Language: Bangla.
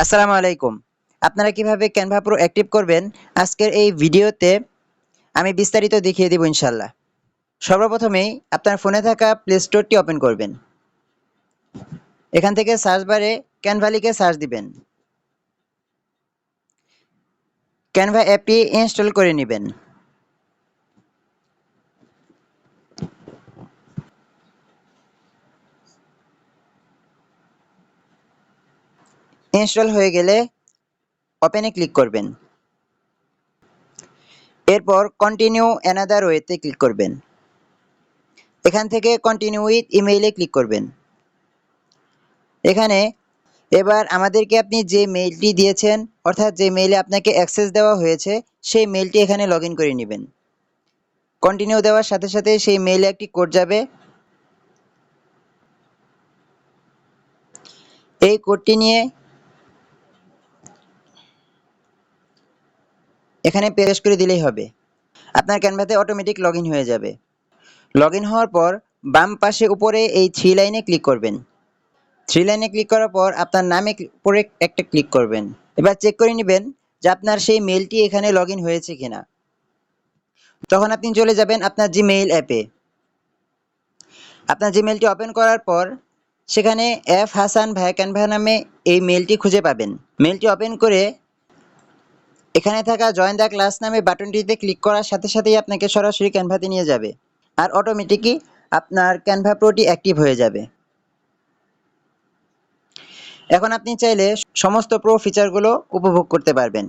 আসসালামু আলাইকুম। আপনারা কীভাবে ক্যানভা প্রো অ্যাক্টিভ করবেন? আজকের এই ভিডিওতে আমি বিস্তারিত দেখিয়ে দেব ইনশাল্লাহ সর্বপ্রথমেই আপনার ফোনে থাকা প্লে স্টোরটি ওপেন করবেন। এখান থেকে সার্চ বারে ক্যানভা লিখে সার্চ দিবেন। ক্যানভা অ্যাপটি ইনস্টল করে নেবেন। ইনস্টল হয়ে গেলে ওপেনে ক্লিক করবেন। এরপর কন্টিনিউ অ্যানাদার ওয়েতে ক্লিক করবেন। এখান থেকে কন্টিনিউ উইথ ইমেইলে ক্লিক করবেন। এখানে এবার আমাদেরকে আপনি যে মেইলটি দিয়েছেন, অর্থাৎ যে মেইলে আপনাকে অ্যাক্সেস দেওয়া হয়েছে, সেই মেইলটি এখানে লগ করে নেবেন। কন্টিনিউ দেওয়ার সাথে সাথে সেই মেইলে একটি কোড যাবে। এই কোডটি নিয়ে এখানে পেশ করে দিলেই হবে। আপনার ক্যানভাতে অটোমেটিক লগ হয়ে যাবে। লগ হওয়ার পর বাম পাশে উপরে এই থ্রি লাইনে ক্লিক করবেন। থ্রি লাইনে ক্লিক করার পর আপনার নামে উপরে একটা ক্লিক করবেন। এবার চেক করে নেবেন যে আপনার সেই মেলটি এখানে লগ হয়েছে কিনা। তখন আপনি চলে যাবেন আপনার জিমেইল অ্যাপে আপনার জিমেইলটি ওপেন করার পর সেখানে এফ হাসান ভাই ক্যানভা নামে এই মেলটি খুঁজে পাবেন। মেলটি ওপেন করে এখানে থাকা জয়েন দ্য ক্লাস নামে বাটনটিতে ক্লিক করার সাথে সাথেই আপনাকে সরাসরি ক্যানভাতে নিয়ে যাবে। আর অটোমেটিকই আপনার ক্যানভা প্রোটি অ্যাক্টিভ হয়ে যাবে। এখন আপনি চাইলে সমস্ত প্রো ফিচারগুলো উপভোগ করতে পারবেন।